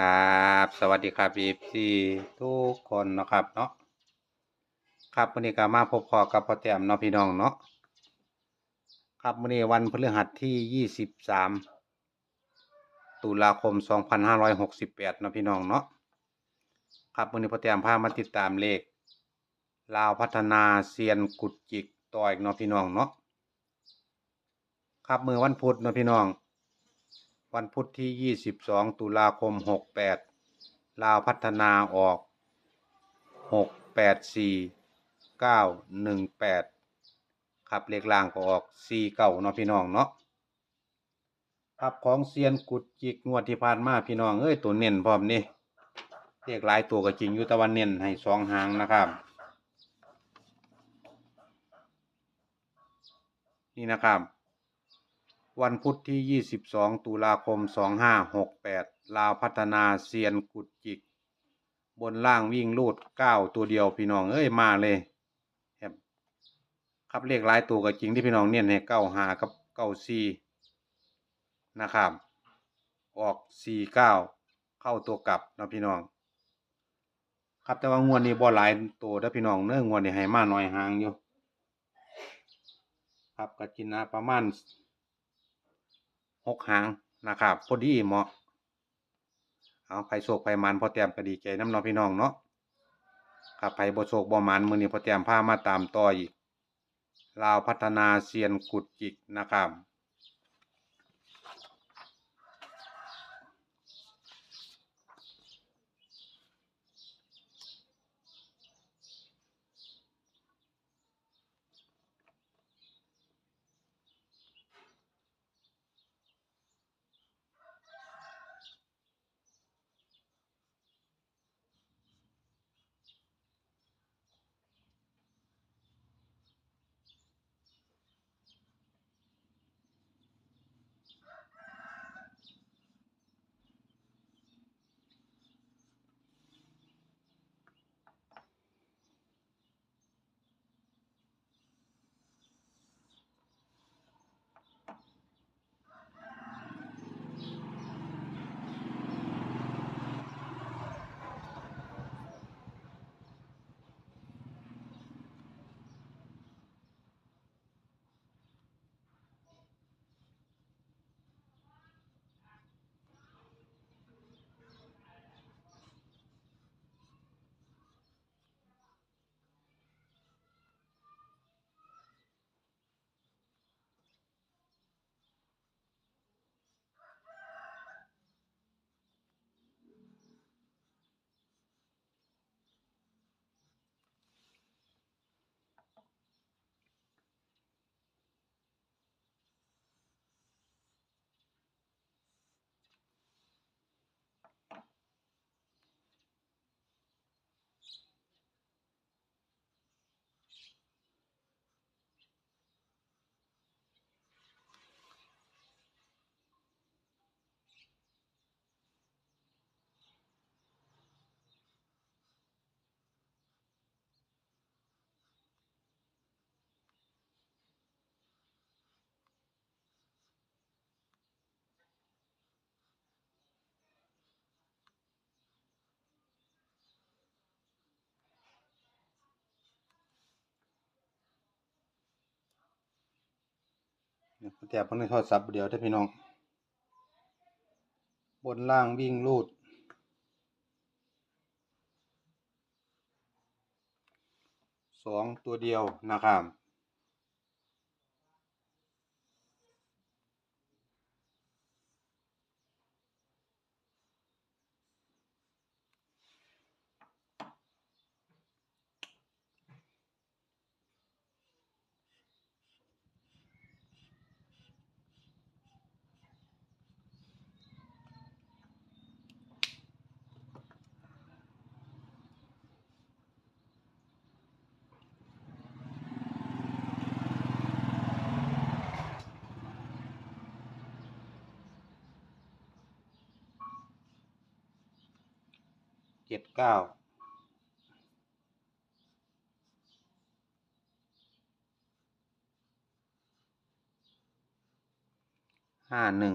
ครับ สวัสดีครับ FC ทุกคนนะครับเนาะครับวันนี้ก็มาพบพอกับพ่อแต้มเนาะพี่น้องเนาะครับวันนี้วันพฤหัสที่23ตุลาคม2568เนาะพี่น้องเนาะครับวันนี้พ่อแต้มพามาติดตามเลขลาวพัฒนาเซียนกุดจิกต่ออีกเนาะพี่น้องเนาะครับมือวันพุธเนาะพี่น้อง วันพุธที่ 22 ตุลาคม 68 ลาวพัฒนาออก 684 918 ครับเลขล่างก็ออก49เนาะพี่น้องเนาะครับของเซียนกุดจิกงวดที่ผ่านมาพี่น้อง เอ้ย ตัวเน้นพร้อมนี่เลขหลายตัวก็จริงอยู่ต่วันเน้นให้สองหางนะครับ นี่นะครับ วันพุธที่ 22 ตุลาคม 2568 ลาวพัฒนาเซียนกุดจิก บนล่างวิ่งลูด 9 ตัวเดียวพี่น้องเอ้ยมาเลยครับครับเลขหลายตัวก็จริงที่พี่น้องเนี่ยให้เก้าหากับเก้าซีนะครับ ออก4 9เข้าตัวกลับนะพี่น้อง ครับแต่ว่างวดนี้บ่หลายตัวเด้อพี่น้องเนื้องวดนี้ให้มาหน่อยหางอยู่ ครับก็จินนะประมาณ หกหางนะครับพอดีเหมาะเอาไผ่โศกไผ่มันพอเตรียมก็ดีใจน้ำน้องพี่น้องเนาะครับไผบ่โศกบ่มันมือนี้พอเตรียมผ้ามาตามต่ออีกลาวพัฒนาเซียนกุดจิกนะครับ แต่พันในโทรศัพท์เดียวเด้อพี่น้อง บนล่างวิ่งลูด สองตัวเดียวนะครับ็ดเก้าห้าหนึ่ง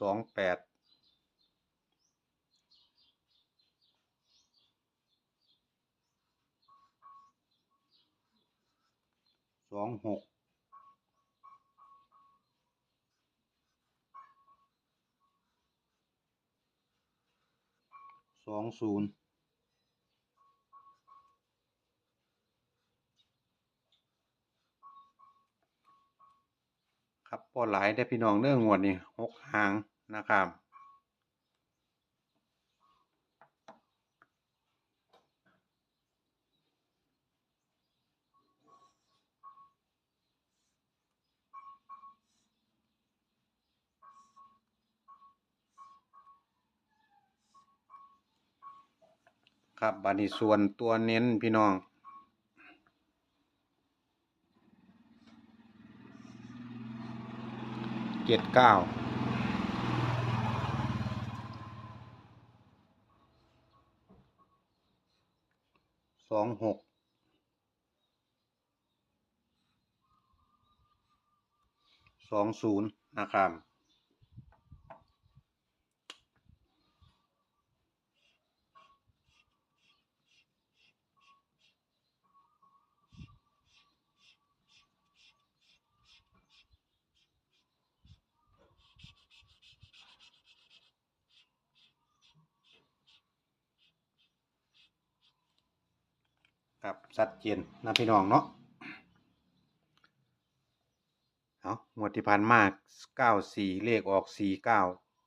สองแปด สองหกสองศูนย์ครับพอหลายได้พี่น้องเรื่องงวดนี่หกหางนะครับ ครับบัดนี้ส่วนตัวเน้นพี่น้อง เจ็ดเก้าสองหกสองศูนย์นะครับ ครับชัดเจนนะพี่น้องเนาะเอางวดที่ผ่านมา94เลขออก49เก้า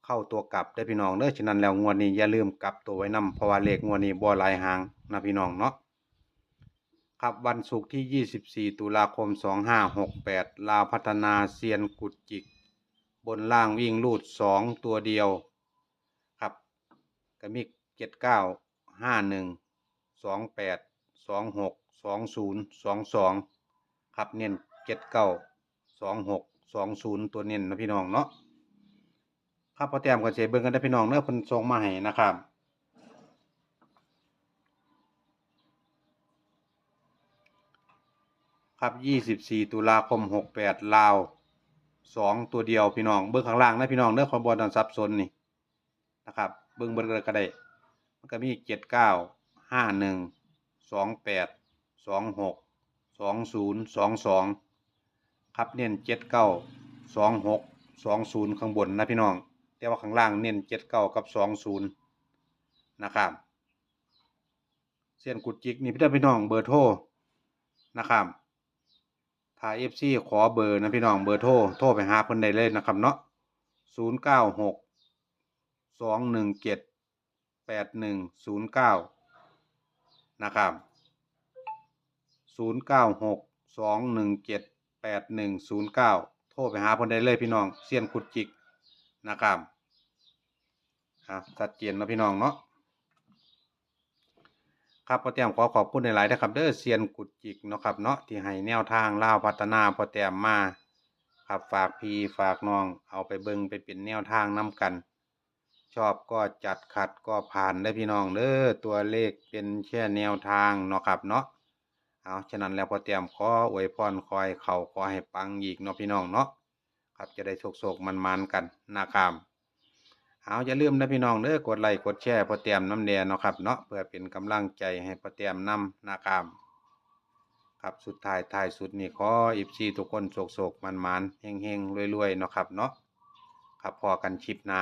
เข้าตัวกลับได้พี่น้องเด้อฉะนั้นแล้วงวดนี้อย่าลืมกลับตัวไว้นำเพราะว่าเลขงวดนี้บ่หลายหางนะพี่น้องเนาะครับวันศุกร์ที่ 24 ตุลาคม 2568 ลาวพัฒนาเซียนกุดจิก บนล่างวิ่งลูด 2 ตัวเดียว ครับก็มี79 51 28 26 20 22ครับเน้น79 26 20ตัวเน้นนะพี่น้องเนาะครับพอแต้มก็สิเบิ่งกันได้พี่น้องเด้อเพิ่นส่งมาให้นะครับครับ 24 ตุลาคม 68 ลาว 2 ตัวเดียวพี่น้อง เบิ่งข้างล่างนะพี่น้องเด้อขอบอต้องสับสนนี่นะครับ เบิ่งเบิ่งเลยก็ได้มันก็มี 79 51 28 26 20 22ครับเน้น79 26 20ข้างบนนะพี่น้อง แต่ว่าข้างล่างเน้น79กับ20นะครับเส้นกุดจิกนี่พี่พี่น้องเบอร์โทรนะครับถ้า FC ขอเบอร์นะพี่น้องเบอร์โทรโทรไปหาเพิ่นได้เลยนะครับเนาะ096 217 8109น นะครับ096 217 8109โทรไปหาเพิ่นได้เลยพี่น้องเซียนขุดจิกนะครับครับชัดเจนนาะพี่น้องเนาะครับพ่อแต้มขอขอบคุณหลายนะครับเด้อเซียนกุดจิกเนาะครับเนาะที่ให้แนวทางล่าวพัฒนาพ่อแต้มมาครับฝากพี่ฝากน้องเอาไปเบิงไปเป็นแนวทางนํกัน อบก็จัดขัดก็ผ่านได้พี่น้องเด้อตัวเลขเป็นแค่แนวทางเนาะครับเนาะเอาฉะนั้นแล้วพอแต้มขออวยพรคอยเขาขอให้ปังอีกเนาะพี่น้องเนาะครับจะได้โชคๆมันๆกันนะครับเอาอย่าลืมนะพี่น้องเด้อกดไลค์กดแชร์พอแต้มน้ำแดงเนาะครับเนาะเพื่อเป็นกำลังใจให้พอแต้มนำนะครับครับสุดท้ายท้ายสุดนี่ขออีฟซีทุกคนโศกๆมันๆเฮงๆรวยๆเนาะครับเนาะครับพอกันคลิปนา